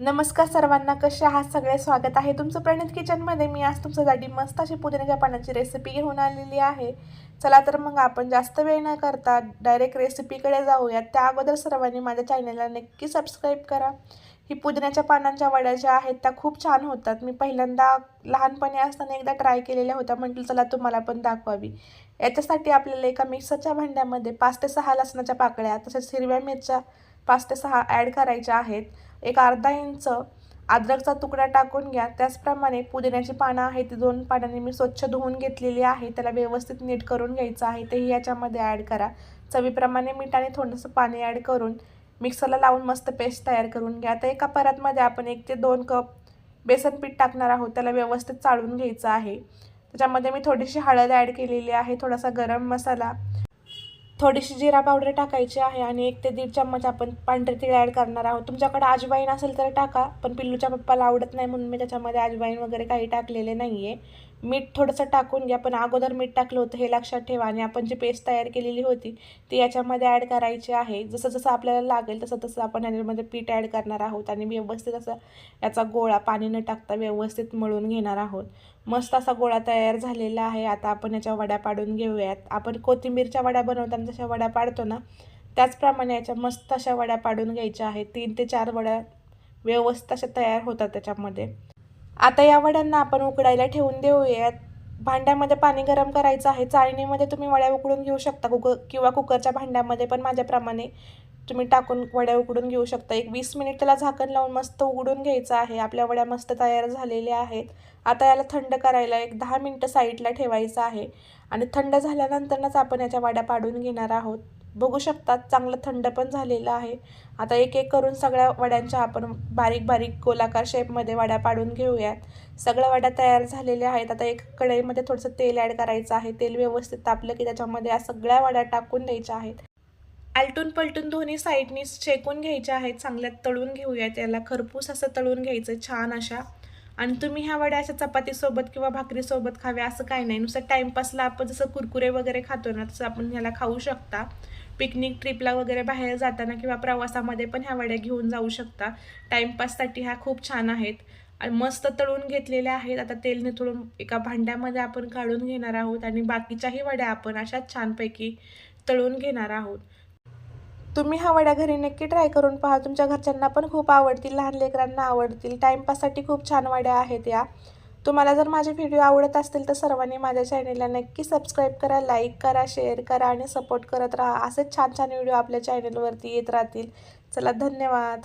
नमस्कार सर्वांना कसे आहात सगळे? स्वागत आहे तुमचं प्रणित किचनमध्ये. मी आज तुमच्यासाठी मस्त अशी पुदिन्याच्या पानाची रेसिपी घेऊन आलेली आहे. चला तर मग आपण जास्त वेळ न करता डायरेक्ट रेसिपीकडे जाऊयात. त्या अगोदर सर्वांनी माझ्या चॅनलला नक्की सबस्क्राईब करा. ही पुदिन्याच्या पानांच्या वड्या ज्या आहेत त्या खूप छान होतात. मी पहिल्यांदा लहानपणी असताना एकदा ट्राय केलेल्या होत्या म्हटलं चला तुम्हाला पण दाखवावी. याच्यासाठी आपल्याला एका मिक्सरच्या भांड्यामध्ये पाच ते सहा लसणाच्या पाकळ्या तसेच हिरव्या मिरच्या पाच ते सहा ॲड करायच्या आहेत. एक अर्धा इंच अद्रकचा तुकडा टाकून घ्या. त्याचप्रमाणे पुदिन्याची पानं आहेत ती दोन पानांनी मी स्वच्छ धुवून घेतलेली आहे. त्याला व्यवस्थित नीट करून घ्यायचं आहे. तेही याच्यामध्ये ॲड करा. चवीप्रमाणे मीठ आणि थोडंसं पाणी ॲड करून मिक्सरला लावून मस्त पेस्ट तयार करून घ्या. आता एका परातमध्ये आपण एक ते दोन कप बेसन पीठ टाकणार आहोत. त्याला व्यवस्थित चाळून घ्यायचं आहे. त्याच्यामध्ये मी थोडीशी हळद ॲड केलेली आहे. थोडासा गरम मसाला थोडीशी जिरा पावडर टाकायची आहे आणि एक ते दीड चम्मच आपण पांढरे तीळ ॲड करणार आहोत. तुमच्याकडे अजवाईन असेल तर टाका पण पिल्लूच्या पप्पाला आवडत नाही म्हणून मी त्याच्यामध्ये अजवाईन वगैरे काही टाकलेले नाही आहे मीठ थोडंसं टाकून घ्या. पण अगोदर मीठ टाकलं होतं हे लक्षात ठेवा. आणि आपण जी पेस्ट तयार केलेली होती ती याच्यामध्ये ॲड करायची आहे. जसं जसं आपल्याला लागेल तसं तसं आपण याच्यामध्ये पीठ ॲड करणार आहोत. आणि व्यवस्थित असं याचा गोळा पाणी न टाकता व्यवस्थित मळून घेणार आहोत. मस्त असा गोळा तयार झालेला आहे. आता आपण याच्या वड्या पाडून घेऊयात. आपण कोथिंबीरच्या वड्या बनवताना जशा वड्या पाडतो ना त्याचप्रमाणे याच्या मस्त अशा वड्या पाडून घ्यायच्या आहेत. तीन ते चार वड्या व्यवस्थित अशा तयार होतात त्याच्यामध्ये. आता या वड्यांना आपण उकडायला ठेवून देऊयात. भांड्यामध्ये पाणी गरम करायचं आहे. चाळणीमध्ये तुम्ही वड्या उकडून घेऊ शकता. कुकर किंवा कुकरच्या भांड्यामध्ये पण माझ्याप्रमाणे तुम्ही टाकून वड्या उकडून घेऊ शकता. एक वीस मिनिट त्याला झाकण लावून मस्त उघडून घ्यायचं आहे. आपल्या वड्या मस्त तयार झालेल्या आहेत. आता याला थंड करायला एक दहा मिनटं साईडला ठेवायचं आहे. आणि थंड झाल्यानंतरच आपण याच्या वड्या पाडून घेणार आहोत. बघू शकतात. चांगलं थंड पण झालेलं आहे. आता एक एक करून सगळ्या वड्यांच्या आपण बारीक बारीक गोलाकार शेपमध्ये वड्या पाडून घेऊयात. सगळ्या वड्या तयार झालेल्या आहेत. आता एक कढईमध्ये थोडंसं तेल ॲड करायचं आहे. तेल व्यवस्थित तापलं की त्याच्यामध्ये या सगळ्या वड्या टाकून द्यायच्या आहेत. आलटून पलटून दोन्ही साईडनी शेकून घ्यायच्या आहेत. चांगल्यात तळून घेऊयात. याला खरपूस असं तळून घ्यायचं. छान अशा आणि तुम्ही ह्या वड्या अशा चपातीसोबत किंवा भाकरीसोबत खाव्या असं काही नाही. नुसतं टाईमपासला आपण जसं कुरकुरे वगैरे खातो ना तसं आपण ह्याला खाऊ शकता. पिकनिक ट्रिपला वगैरे बाहेर जाताना किंवा प्रवासामध्ये पण ह्या वड्या घेऊन जाऊ शकता. टाईमपाससाठी ह्या खूप छान आहेत. आणि मस्त तळून घेतलेल्या आहेत. आता तेल निथळून एका भांड्यामध्ये आपण काढून घेणार आहोत आणि बाकीच्याही वड्या आपण अशाच छानपैकी तळून घेणार आहोत. तुम्ही हा वड्या घरी नक्की ट्राय करून पहा. तुमच्या घरच्यांना पण खूप आवडतील लहान लेकरांना आवडतील. टाईमपाससाठी खूप छान वड्या आहेत या. तुम्हाला जर माझे व्हिडिओ आवडत असतील तर सर्वांनी माझ्या चॅनेलला नक्की सबस्क्राईब करा लाईक करा शेअर करा आणि सपोर्ट करत राहा. असेच छान छान व्हिडिओ आपल्या चॅनेलवरती येत राहतील. चला धन्यवाद.